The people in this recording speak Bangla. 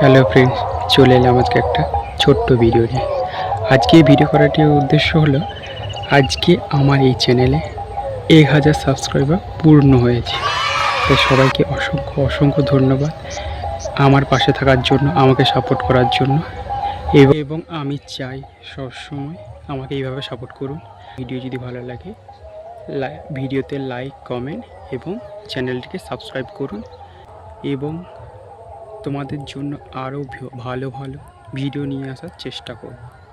হ্যালো ফ্রেন্ডস চলে এলাম আজকে একটা ছোট্ট ভিডিও নিয়ে। আজকে এই ভিডিও করাটির উদ্দেশ্য হলো, আজকে আমার এই চ্যানেলে এক হাজার সাবস্ক্রাইবার পূর্ণ হয়েছে। তাই সবাইকে অসংখ্য অসংখ্য ধন্যবাদ আমার পাশে থাকার জন্য, আমাকে সাপোর্ট করার জন্য। এবং- আমি চাই সবসময় আমাকে এইভাবে সাপোর্ট করুন। ভিডিও যদি ভালো লাগে ভিডিওতে লাইক কমেন্ট এবং চ্যানেলটিকে সাবস্ক্রাইব করুন। এবং তোমাদের জন্য আরও ভালো ভালো ভিডিও নিয়ে আসার চেষ্টা করব।